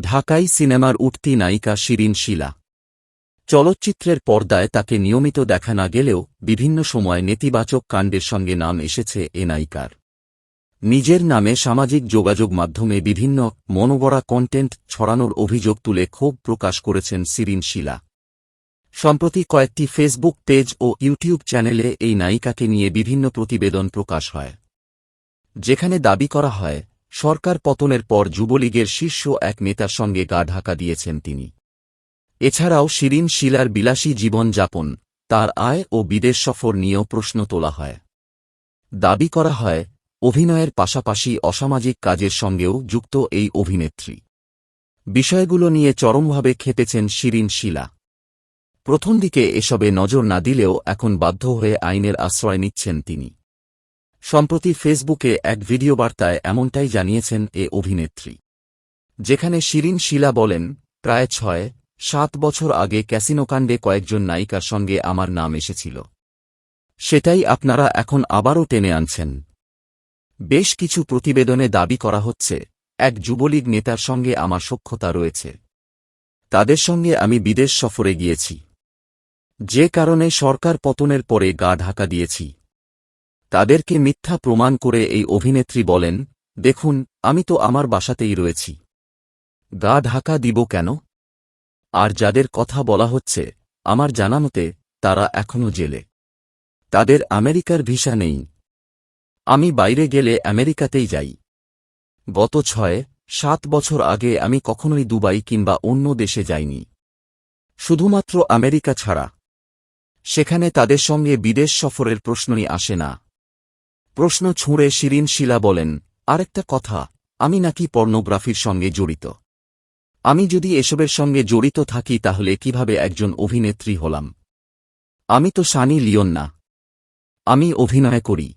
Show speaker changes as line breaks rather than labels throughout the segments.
ঢাকাই সিনেমার উঠতি নায়িকা শিরিন শিলা। চলচ্চিত্রের পর্দায় তাকে নিয়মিত দেখা না গেলেও বিভিন্ন সময় নেতিবাচক কাণ্ডের সঙ্গে নাম এসেছে এ নায়িকার। নিজের নামে সামাজিক যোগাযোগ মাধ্যমে বিভিন্ন মনোবরা কন্টেন্ট ছড়ানোর অভিযোগ তুলে ক্ষোভ প্রকাশ করেছেন শিরিন শিলা। সম্প্রতি কয়েকটি ফেসবুক পেজ ও ইউটিউব চ্যানেলে এই নায়িকাকে নিয়ে বিভিন্ন প্রতিবেদন প্রকাশ হয়। যেখানে দাবি করা হয় সরকার পতনের পর যুবলীগের শীর্ষ এক নেতার সঙ্গে গা ঢাকা দিয়েছেন তিনি। এছাড়াও শিরিন শিলার বিলাসী জীবন যাপন তার আয় ও বিদেশ সফর নিয়েও প্রশ্ন তোলা হয়। দাবি করা হয়, অভিনয়ের পাশাপাশি অসামাজিক কাজের সঙ্গেও যুক্ত এই অভিনেত্রী। বিষয়গুলো নিয়ে চরমভাবে খেপেছেন শিরিন শিলা। প্রথম দিকে এসবে নজর না দিলেও এখন বাধ্য হয়ে আইনের আশ্রয় নিচ্ছেন তিনি। সম্প্রতি ফেসবুকে এক ভিডিও বার্তায় এমনটাই জানিয়েছেন এ অভিনেত্রী। যেখানে শিরিন শিলা বলেন, প্রায় ছয়, সাত বছর আগে ক্যাসিনোকাণ্ডে কয়েকজন নায়িকার সঙ্গে আমার নাম এসেছিল। সেটাই আপনারা এখন আবারও টেনে আনছেন। বেশ কিছু প্রতিবেদনে দাবি করা হচ্ছে, এক যুবলীগ নেতার সঙ্গে আমার সখ্যতা রয়েছে। তাদের সঙ্গে আমি বিদেশ সফরে গিয়েছি। যে কারণে সরকার পতনের পরে গা ঢাকা দিয়েছি। তাদেরকে মিথ্যা প্রমাণ করে এই অভিনেত্রী বলেন, দেখুন, আমি তো আমার বাসাতেই রয়েছি। গা ঢাকা দিব কেন? আর যাদের কথা বলা হচ্ছে, আমার জানামতে তারা এখনও জেলে। তাদের আমেরিকার ভিসা নেই। আমি বাইরে গেলে আমেরিকাতেই যাই। গত ছয়, সাত বছর আগে আমি কখনোই দুবাই কিংবা অন্য দেশে যাইনি। শুধুমাত্র আমেরিকা ছাড়া। সেখানে তাদের সঙ্গে বিদেশ সফরের প্রশ্নই আসে না। প্রশ্ন ছুঁড়ে শিরিন শিলা বলেন, আরেকটা কথা, আমি নাকি পর্নোগ্রাফির সঙ্গে জড়িত। আমি যদি এসবের সঙ্গে জড়িত থাকি তাহলে কীভাবে একজন অভিনেত্রী হলাম? আমি তো সানি লিওন না। আমি অভিনয় করি।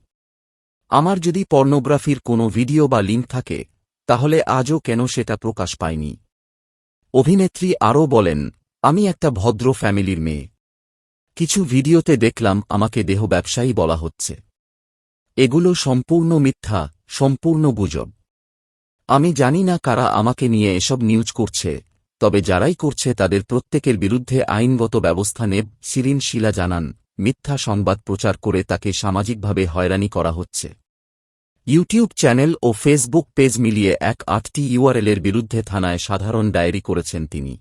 আমার যদি পর্নোগ্রাফির কোনো ভিডিও বা লিঙ্ক থাকে, তাহলে আজও কেন সেটা প্রকাশ পায়নি অভিনেত্রী আরও বলেন, আমি একটা ভদ্র ফ্যামিলির মেয়ে। কিছু ভিডিওতে দেখলাম আমাকে দেহ ব্যবসায়ী বলা হচ্ছে। এগুলো সম্পূর্ণ মিথ্যা, সম্পূর্ণ গুজব। আমি জানি না কারা আমাকে নিয়ে এসব নিউজ করছে, তবে যারাই করছে তাদের প্রত্যেকের বিরুদ্ধে আইনগত ব্যবস্থা নেব, শিরিন শিলা জানান, মিথ্যা সংবাদ প্রচার করে তাকে সামাজিকভাবে হয়রানি করা হচ্ছে। ইউটিউব চ্যানেল ও ফেসবুক পেজ মিলিয়ে এক আটটি ইউআরএলের বিরুদ্ধে থানায় সাধারণ ডায়েরি করেছেন তিনি।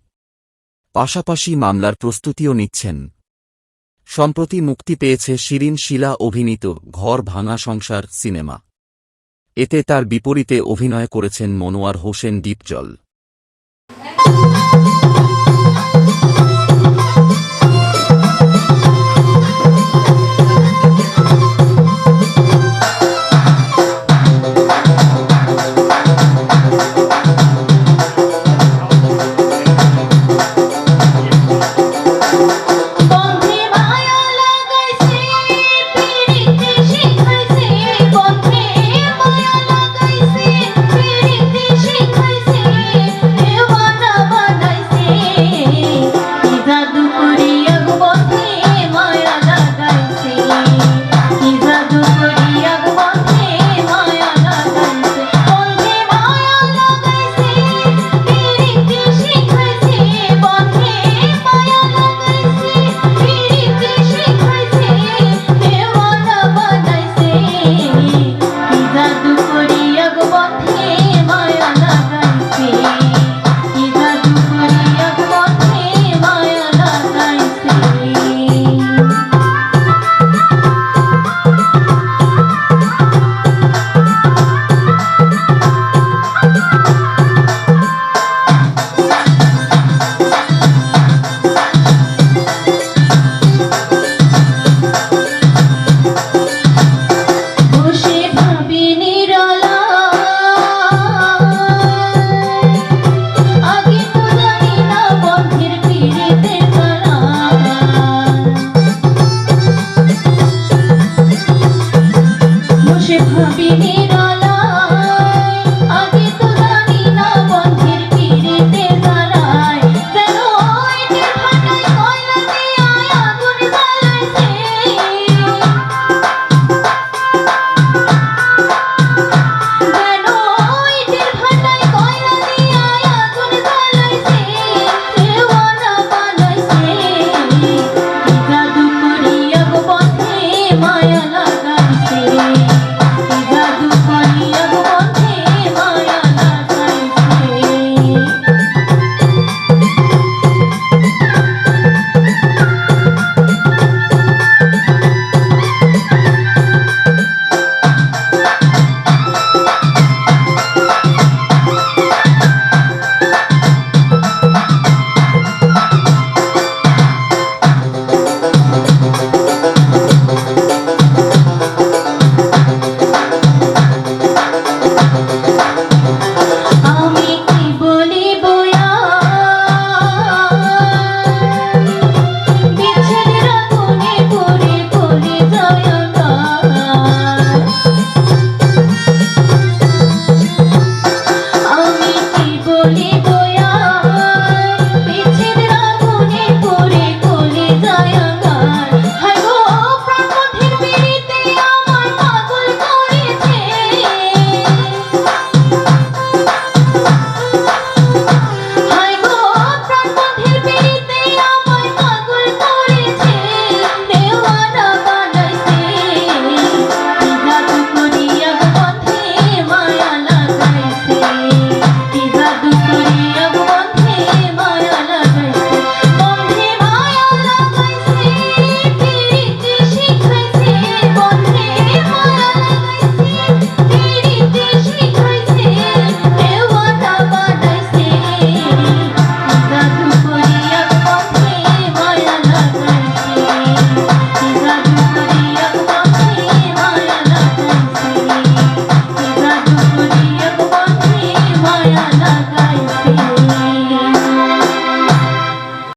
পাশাপাশি মামলার প্রস্তুতিও নিচ্ছেন। সম্প্রতি মুক্তি পেয়েছে শিরিন শিলা অভিনীত ঘর ভাঙা সংসার সিনেমা। এতে তার বিপরীতে অভিনয় করেছেন মনোয়ার হোসেন ডিপজল